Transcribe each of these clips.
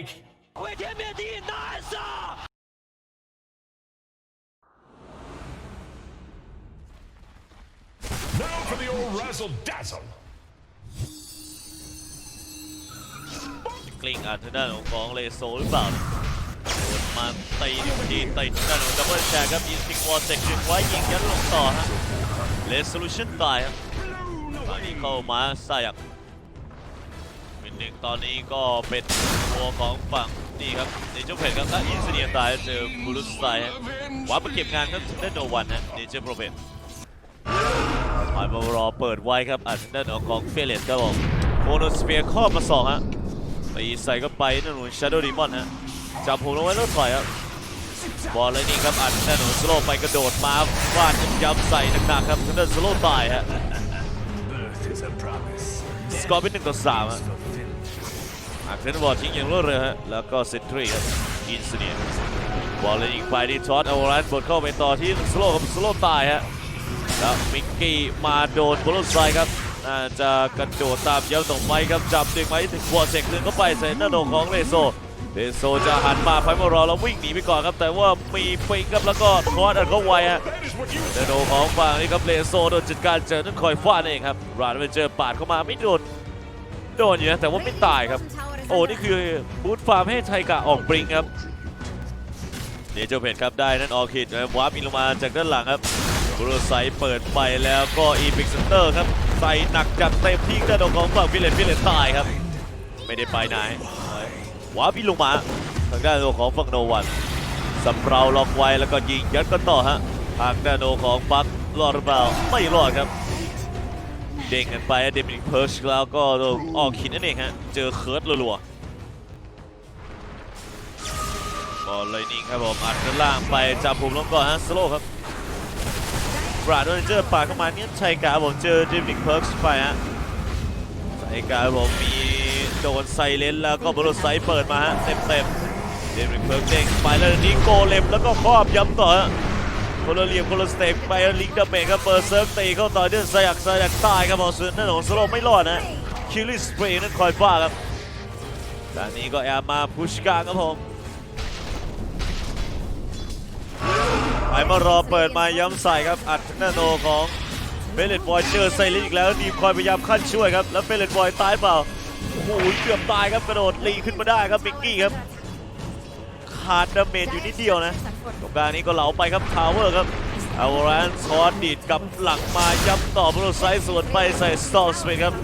you sound like. Now for the old razzle dazzle. กลิ้งอ่านทางด้านของของเลโซหรือเปล่าเนี่ยโดนมาตีที่ตีทางด้านของดับเบิลแชร์ครับยิงซิงวอลเซ็กดึงไว้ยิงยันลงต่อฮะเลสโซลูชันตายครับตอนนี้เข้ามาซายักเป็น หนึ่งตอนนี้ก็เป็นตัวของฝั่งนี่ครับเนเจอร์เพนครับและอินเซียตายเจอบูรุสไตฮะหวาไปเก็บงานครับได้โนวันนะเนเจอร์โปรเพนถอยมารอเปิดไว้ครับอ่านด้านของเฟเลสครับผมโคโนสเปียร์ครอบมาสองฮะตีใส่เข้าไปนั่นหนุน Shadow Demon ฮะจับผมลงไว้แล้วถอยครับบอลเลยนี่ครับอัดนั่นหนุนสโลไปกระโดดมาฟาดย้ำใส่หนักๆครับนั่นสโลตายฮะสกอร์เป็นหนึ่งต่อสามฮะ Fulfilled. อักเซนบอลทิ้งอย่างรวดเร็วฮะแล้วก็เซนทรีครับอินสเนียบอลเลยยิงไปที่ช็อตเอารันบดเข้าไปต่อที่สโลกับสโลตายฮะแล้วมิกกี้มาโดนโบลไซครับน่าจะกระโดดตามย้ำตรงไปครับจับดึงไว้ถึงวอร์เซกดึงเข้าไปใส่หน้าโดของเลโซเลโซจะหันมาไฟมารอแล้ววิ่งหนีไปก่อนครับ แต่ว่ามีปิงครับแล้วก็คอร์ดอันเข้าไวฮะ That is what you เดโดของฝั่งนี้ครับเลโซโดนจัดการเจอนั่นคอยฟาดเองครับราดไปเจอปาดเข้ามาไม่โดนโดนอยู่นะแต่ว่าไม่ตายครับ โอ้นี่คือบูทฟาร์มให้ไทกะออกบริงครับเดโจเพนครับได้นั่นออคิดวาร์ปอินลงมาจากด้านหลังครับบรูไซเปิดไปแล้วก็อีพิกเซนเตอร์ครับใส่หนักจัดเต็มที่ด้านของฝั่งฟิเลนฟิเลนตายครับ ไม่ได้ไปไหนวาร์ปอินลงมาทางด้านของฝั่งโนวันสำเราล็อกไว้แล้วก็ยิงยัดกันต่อฮะทางด้านของบัครอดหรือเปล่าไม่รอดครับ เด้งกันไปเดมินิกเพิร์ชแล้วก็ออกขินนั่นเองฮะ เจอเคิร์ดรัวๆบอลเลยนิ่งครับผมอัดด้านล่างไปจับผมลงก่อนฮะสโลครับบราดโดนเจอปาดเข้ามาเนี่ยชัยกาผมเจอเดมินิกเพิร์ชไปฮะชัยกาผมมีโดนไซเลนแล้วก็บอลไซเปิดมาฮะเต็มๆเดมินิกเพิร์ชเด้งไปแล้วนี้โกเลมแล้วก็ครอบย้ำต่อฮะ คนละเหลี่ยมคนละสเต็ปไปลิงก์ดาเมจครับเปิดเซิร์ฟตีเข้าต่อด้วยสยักสยักตายครับบอลส่วนนั่นของสโลไม่รอดนะคิลลิสเปรย์นั่นคอยฟ้าครับด้านนี้ก็แอบมาพุชกลางครับผมไปมารอเปิดมาย้ำใส่ครับอัดนาโนของเบลเลตบอยเจอไซลินอีกแล้วทีมคอยพยายามขั้นช่วยครับแล้วเบลเลตบอยตายเปล่าโอ้โหเกือบตายครับกระโดดลีขึ้นมาได้ครับมิกกี้ครับขาดดาเมจอยู่นิดเดียวนะ ตรงกลางนี้ก็เหลาไปครับทาวเวอร์ครับอาวรานซอนดีดกับหลังมาย้ำต่อบรูไซด์สวนไปใส่สตอลสเปนครับ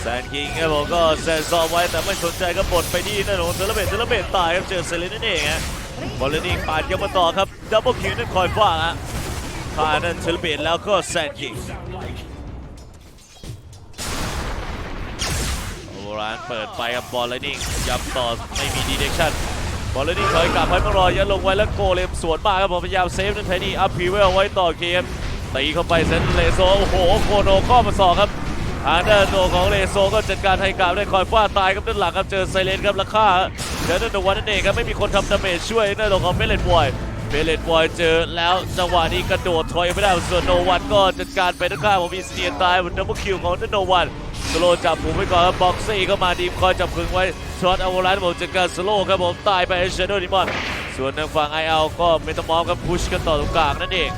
แซนคิงครับผมก็แซนซอไว้แต่ไม่สนใจก็บดไปที่นั่นของเซเลเบตเซเลเบตตายครับเจอเซเลนนั่นเองฮะบอลเลนิงปาดกันมาต่อครับดับเบิลคิวนั่นคอยฟ้าฮะพานั่นเซเลเบตแล้วก็แซนคิงโอาวรานเปิดไปครับบอลเลนิงย้ำต่อไม่มีดีเดชั่น บอลนี่เคยกลับให้มารอยันลงไว้แล้วโกเลมสวนมาครับผมพยายามเซฟนั่นไทนี่อัพพีเวลไว้ต่อเกมตีเข้าไปเซนเลโซโอ้โหโคโนข้อมาสองครับทางด้านโนของเลโซก็จัดการไทกาได้คอยฟาดตายครับด้านหลังครับเจอไซเลนครับราคาเจอด้านโนวันนั่นเองครับไม่มีคนทำดาเมจช่วยด้านของเมเลนบอย เบเลตบอยเจอแล้วจังหวะนี้กระโดดถอยไม่ได้ส่วนโนวันก็จัดการไปด้านข้างของอินเดียตายบนดับเบิลคิวของโนวันสโลจับผมไว้ก่อนบบ็อกซี่ก็มาดีมคอยจับพึงไว้ช็อตอาวรันผมจัดการสโลครับผมตายไปเชโดดิมอนส่วนทางฝั่งไอเอลก็เมตามอฟครับพุชกันต่อตรงกลางนั่นเอง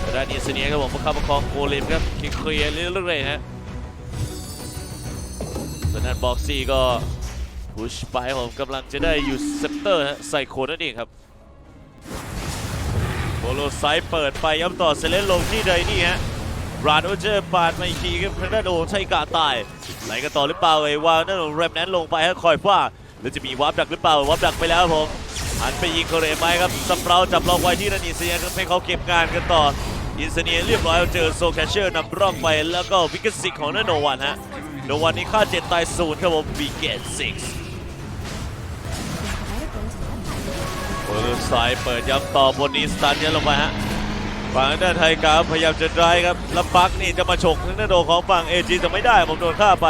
แต่ด้านนี้เสเนียครับผมประคับประคองโกเลมครับเคลียร์เรื่อยๆฮะส่วนนั้นบ็อกซี่ก็พุชไปผมกำลังจะได้อยู่เซปเตอร์ฮะใส่โคนนั่นเองครับ โบโลไซเปิดไปย้ำต่อเซเลนลงที่ใดนี่ฮะบราดโอเจอร์ปาดมาอีกทีครับทางด้านโอชัยกาตายไหลกันต่อหรือเปล่าเอ่ยวางนั่นแรมแนนลงไปให้คอยฟ้าแล้วจะมีวาร์ปดักหรือเปล่าวาร์ปดักไปแล้วผมหันไปยิงโคเรไหมครับสเปราจับล็อกไว้ที่นันอินเซียครับให้เขาเก็บงานกันต่ออินเซียเรียบร้อยเจอโซแคชเชอร์นำร่องไปแล้วก็วิกเกตซิกของนันโนวันฮะโนวันนี้ค่าเจ็ดตายศูนย์ครับผมวิกเกตซิก โอ้ยสายเปิดย้ำต่อบนนี้สตันยันลงไปฮะฝั่งด้านไทยครับพยายามจะไดรครับแล้วปักนี่จะมาฉกทางด้านโดของฝั่งเอจีแต่ไม่ได้ผมโดนฆ่าไป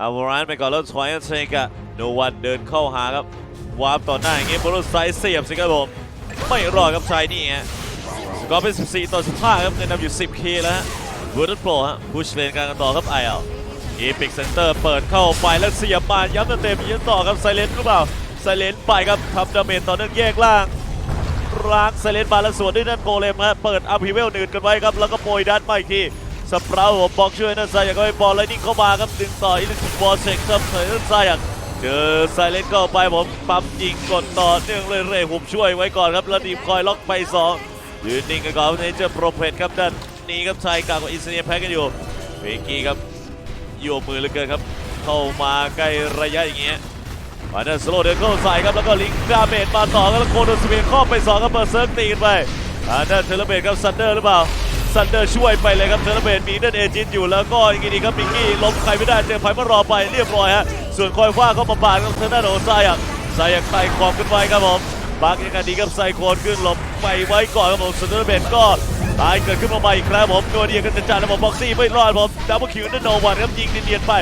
อาวรานไปก่อนแล้วถอยเซกะโนวันเดินเข้าหาครับวาร์ปต่อหน้าอย่างงี้บอลไซส์เสียบสิครับผมไม่รอดครับชายนี่ฮะสกอร์เป็น 14 ต่อ 15 ครับเงินนำอยู่ 10คีแล้วฮะบูดโปรฮะพุชเลนกลางกันต่อครับไอเอลอีพิกเซนเตอร์เปิดเข้าไปแล้วเสียบมาย้ำเต็มยันต่อครับไซเลนหรือเปล่า เลนไปครับทำดาเมจต่อเนื่องแยกล่างร้างไซเลนมาแล้วสวนด้วยนั่นโกเลมฮะเปิดอัพฮิเวลหนืดกันไว้ครับแล้วก็โปรยดันมาอีกทีสเปราหัวบอกช่วยนั่นไซอยากให้บอลไลนิ่งเข้ามาครับดึงต่ออิเล็กทริกบอลเซ็กครับเผยนั่นไซอยากเจอไซเลนเข้าไปผมปั๊มยิงกดต่อเนื่องเลยเร่ผมช่วยไว้ก่อนครับแล้วดีมคอยล็อกไปสองยืนนิ่งกันก่อนในเจอโปรเพทครับด้านนี้ครับชายกลางกับอินเซียแพ้กันอยู่เบงกี้ครับโยกมือเหลือเกินครับ เข้ามาใกล้ระยะอย่างเงี้ย มาเดินสโลเดินเข้าใส่ครับแล้วก็ลิงดาเมจมาต่อแล้วโคโดสเปียร์ข้อไปสองครับเปิดเซิร์ฟตีนไปมาเดินเทเลเบตครับซันเดอร์หรือเปล่าซันเดอร์ช่วยไปเลยครับเทเลเบตมีเดินเอจินอยู่แล้วก็อย่างงี้ดีครับมิกกี้ล้มใครไม่ได้เจอไฟมารอไปเรียบร้อยฮะส่วนคอยฟ้าเข้ามาบาดครับเทนด้าโอซายักซายักไต่ขอบขึ้นไปครับผมบางอย่างกันดีครับไซโคนขึ้นหลบไปไว้ก่อนครับผมซันเดอร์เบตก็ ตายเกิดขึ้นมาใหม่อีกครั้งผมตัวเดียวกันจัดแล้วผมบ็อกซี่ไม่รอดผมดับเบิลคิวนั่นโนวันครับยิงเนียนๆไป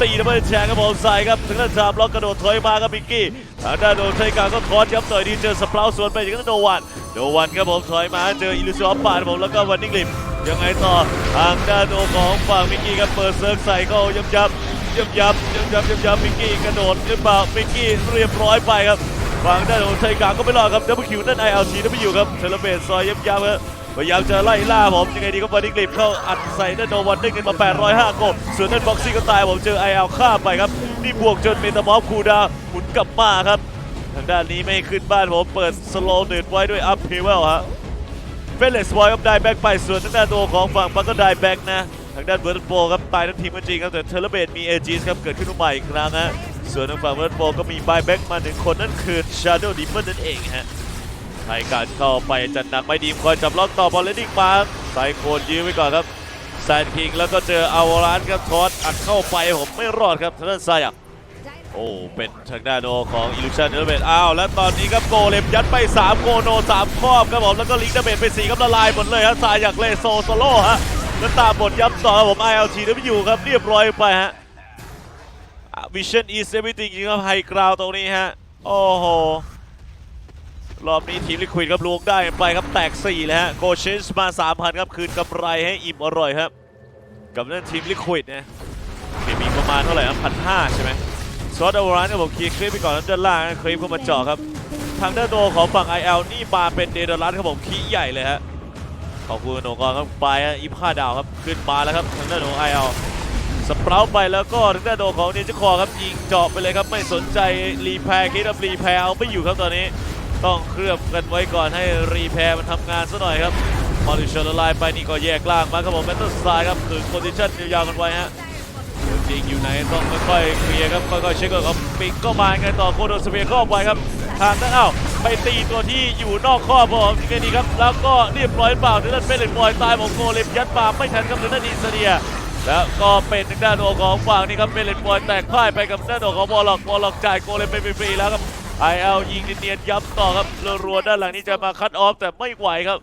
ตีดับเบิลแชร์ครับผมใส่ครับถึงด้านชามล็อกกระโดดถอยมาครับบิกกี้ทางด้านโดนใช้การก็คอร์สครับต่อยดีเจอสเปราสวนไปถึงด้นโนวันโนวันครับผมถอยมาเจออิลูซิอฟปาดผมแล้วก็วันนิงลิมยังไงต่อทางด้านโนของฝั่งบิกกี้ครับเปิดเซิร์ฟใส่ก็ยับยับยับยับยับยับยับยับบิกกี้กระโดดหรือเปล่าบิกกี้เรียบร้อยไปครับฝั่งด้านของใช้การก็ไม่รอดครับดับเบิลคิวนั่นไอเอลซีนั่นไม่อยู่ครับเทเลเบตซอยยับยับครับ พยายามจะไล่ล่าผมยังไงดีก็บอดี้กลิปเข้าอัดใส่ด้านโนวันได้เงินมา 805กบส่วนด้านบ็อกซี่ก็ตายผมเจอไอเอลฆ่าไปครับ นี่บวกจนเมตามอฟคูดาหมุนกลับมาครับ ทางด้านนี้ไม่ขึ้นบ้านผมเปิดสโลว์เดินไว้ด้วยอัพเพเวลฮะเฟลเลสบอยครับได้แบ็กไปส่วนทางด้านตัวของฝั่งปักก็ได้แบ็กนะทางด้านเวิร์ดโปครับตายทั้งทีมก็จริงครับแต่เทเลเบตมีเอจีสครับเกิดขึ้นมาใหม่อีกครั้งฮะส่วนทางฝั่งเวิร์ดโปก็มีบายแบ็กมาหนึ่งคนนั่นคือชาร์โดดิมเมอร์นั่นเองฮะ ให้การเข้าไปจัดหนักไม่ดีคอยจับล็อกต่อบอลเลนดิ้งมาไซโคนยื้อไว้ก่อนครับแซนคิงแล้วก็เจออาวารานครับทอสอัดเข้าไปผมไม่รอดครับทางด้านไซยักโอ้เป็นทางด้านโนของอิลูชันเดลเบตอ้าวแล้วตอนนี้ครับโกเลมยัดไป3โกโน3ครอบครับผมแล้วก็ลิงก์เดเบตไป4ครับละลายหมดเลยฮะไซยักเลโซโซโล่ฮะแล้วตามบทยับต่อครับผม ILTW ครับเรียบร้อยไปฮะวิชั่นอีสเอวิติงครับไฮกราวตรงนี้ฮะโอ้โห รอบนี้ทีมลิควิดครับลวงได้ไปครับแตก4เลยฮะโกเชนส์มา 3,000 ครับ คืนกำไรให้อิ่มอร่อยครับ กับนั่นทีมลิควิดนะมีมีประมาณเท่าไหร่ครับพันห้าใช่ไหมซอสอวารานก็ผมเคลียร์คลิปไปก่อนด้านล่างคลิปเข้ามาเจาะครับ ทางด้านโดของฝั่ง IL นี่มาเป็นเดดรัสครับผมขี้ใหญ่เลยฮะขอบคุณโหนงกรครับไปอีผ้าดาวครับขึ้นมาแล้วครับทางด้านของ IL สเปราไปแล้วก็ทางด้านโดของเนจิคอครับยิงเจาะไปเลยครับไม่สนใจรีแพร์คิดว่ารีแพร์เอาไม่อยู่ครับตอนนี้ ต้องเคลือบกันไว้ก่อนให้รีแพร์มันทำงานซะหน่อยครับมอริชละลายไปนี่ก็แยกล่างมาครับผมแมตเตอร์สไตล์ครับถึงโพซิชั่นยาวๆกันไว้ฮะจริงอยู่ไหนต้องค่อยๆเคลียร์ครับค่อยๆเช็คก่อนครับปิงก็มาไงต่อโคโดสเปียร์เข้าไปครับทางนั้นเอ้าไปตีตัวที่อยู่นอกข้อผมยังไงดีครับ แล้วก็เรียบร้อยเปล่าทางด้านเฟลเลนบอยตายของโกเลมยัดมาไม่ทันครับทางด้นอินเสเดีย แล้วก็เป็นทางด้านโอของฝั่งนี่ครับเมเลนบอยแตกพ่ายไปกับด้านโอของบอลล็อกบอลล็อกจ่ายโกเลมไปฟรีๆแล้วครับ ไอเอลยิงเนียนๆย้ำต่อครับรัวๆด้านหลังนี้จะมาคัดออฟแต่ไม่ไหวครับ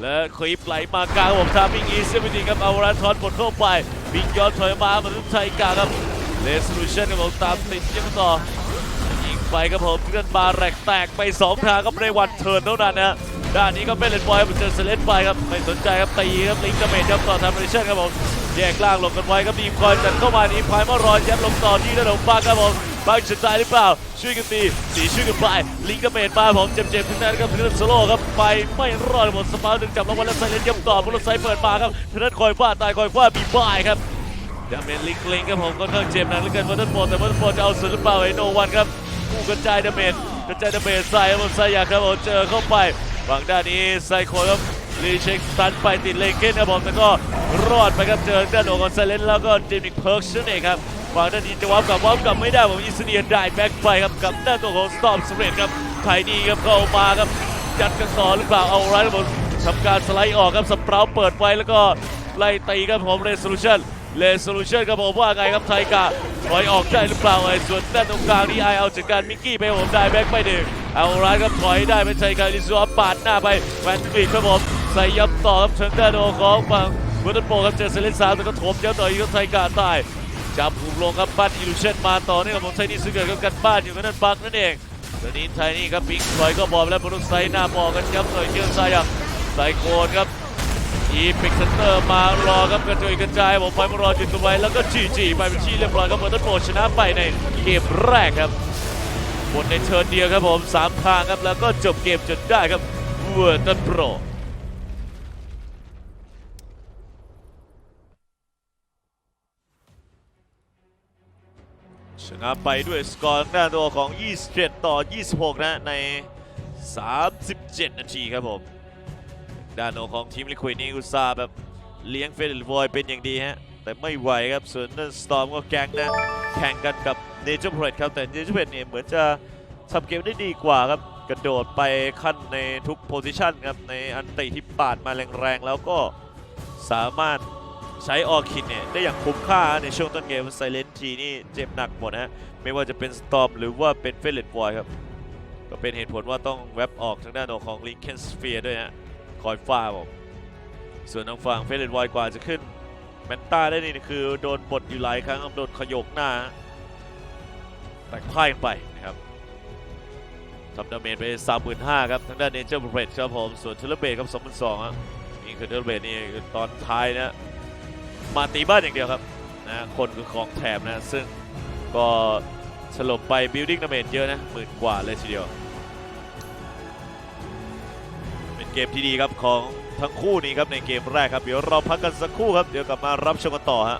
และคลิปไหลมากลางผมทามิงอีเซมิตีครับเอารันทอนบดเข้าไปบิงยอนถอยมามาทุกชัยกาครับเลสลูชันครับผมตามติดยังต่อยิงไปครับผมเพื่อนบาแรกแตกไป2ทางครับในวันเทิร์นเท่านั้นนะด้านนี้ก็เป็นเลนบอยเจอเซเลนไปครับไม่สนใจครับตีครับลิงก์ดาเมจครับต่อทำเรชั่นครับผมแยกล่างหลบกันไว้ครับดีคอยจัดเข้ามาดีมคอยมารอยัดลงต่อที่ด้านของปาครับผม ปางจะตายหรือเปล่า ช่วยกันตีตีช่วยกันไปลิงก์ดาเมจมาผมเจ็บๆทั้งนั้นครับเพื่อนโซโลครับไปไม่รอดหมดสปาร์ดึงจับรางวัลแล้วไซเลนย้ำต่อบอลไซเปิดมาครับเพื่อนคอยฟาดตายคอยฟาดบีบายครับดาเมจลิงก์ลิงก์ครับผมก็เข้างเจ็บหนักเหลือเกินวัตเตอร์โฟแต่วัตเตอร์โฟจะเอาสุดหรือเปล่าไอโนวันครับผู้กระจายดาเมจกระจายดาเมจใส่ครับผมใส่ยากครับผมเจอเข้าไปฝั่งด้านนี้ไซโคครับรีเช็คสตันไปติดเลงเก้นครับผมแต่ก็รอดไปครับเจอด้านโอกของไซเลนแล้วก็จิมิกเพิร์กนั่นเองครับ ฝั่งด้านนี้จะวับกลับวับกลับไม่ได้ผมอิสเนียได้แบ็คไปครับกับด้านตัวของสตอมสำเร็จครับไทนี่ครับเข้ามาครับยัดกันต่อหรือเปล่าเอาไรครับผมทำการสไลด์ออกครับสเปราเปิดไว้แล้วก็ไล่ตีครับผมเรสโซลูชันเลสโซลูชันครับผมว่าไงครับไทกาถอยออกได้หรือเปล่าไอ้ส่วนด้านตรงกลางนี่ไอเอาจัดการมิกกี้ไปผมได้แบ็คไปหนึ่งเอาร้านครับถอยได้เป็นไทกาลิซัวปาดหน้าไปแวนกรีครับผมใส่ยับต่อครับเชิงด้านโอของฝั่งบุตโปครับเจอเซเลนสาแล้วก็ถมยับต่ออีกครับไทกาตาย จับหุมลงครับบ้านอิลูชันมาต่อเนี่ยครับผมไทนี่ซึ่งเกิดกับกันบ้านอยู่กับนั่นบักนั่นเองตอนนี้ไทนี่ครับปิงถอยก็บอลแล้วบอลไซหน้าบอลกันยับต่อยเชื่อมซ้ายอย่างไซโคนครับอีพิกเซนเตอร์มารอครับกระจุยกระจายผมไฟมารอจุดตัวไว้แล้วก็จีจีไปเป็นที่เรียบร้อยครับเมอร์ตันโปชนะไปในเกมแรกครับหมดในเทิร์นเดียวครับผมสามทางครับแล้วก็จบเกมจนได้ครับเวอร์ตันโปร ชนะไปด้วยสกอร์ทางด้าตัวของ 27 ต่อ 26 นะใน 37 นาทีครับผม ด้านโนของทีมลิควิดนี่อุตส่าห์แบบเลี้ยงเฟรนด์วอยเป็นอย่างดีฮะ แต่ไม่ไหวครับ ส่วนนั่นสตอมก็แกงนะ แข่งกันกับเนเจอร์เพรสครับ แต่เนเจอร์เพรสเนี่ยเหมือนจะทำเกมได้ดีกว่าครับ กระโดดไปขั้นในทุกโพซิชันครับ ในอันติที่ปาดมาแรงๆ แล้วก็สามารถ ใช้ออคิดเนี่ย ได้อย่างคุ้มค่าในช่วงต้นเกมไซเลนทีนี่เจ็บหนักหมดนะฮะไม่ว่าจะเป็นสตอมหรือว่าเป็นเฟลเลตบอยครับ ก็เป็นเหตุผลว่าต้องแว็บออกทางด้านของลิงเคนสเฟียด้วยฮะคอยฟ้าผมส่วนทางฝั่งเฟลเลตบอยกว่าจะขึ้นแมนต้าได้นี่คือโดนบดอยู่หลายครั้งโดนขยกหน้า แต่พ่ายไปนะครับทำดาเมจไป 35,000ครับทางด้านเนเจอร์เบรดครับผมส่วนเทเลเบดครับ22,000ครับนี่คือเทเลเบดนี่ตอนท้ายนะ มาตีบ้านอย่างเดียวครับนะคนคือของแถมนะซึ่งก็สลบไปบิลดิ้งดาเมจเยอะนะหมื่นกว่าเลยทีเดียว เป็นเกมที่ดีครับของทั้งคู่นี้ครับในเกมแรกครับ เดี๋ยวเราพักกันสักครู่ครับ เดี๋ยวกลับมารับชมกันต่อฮะ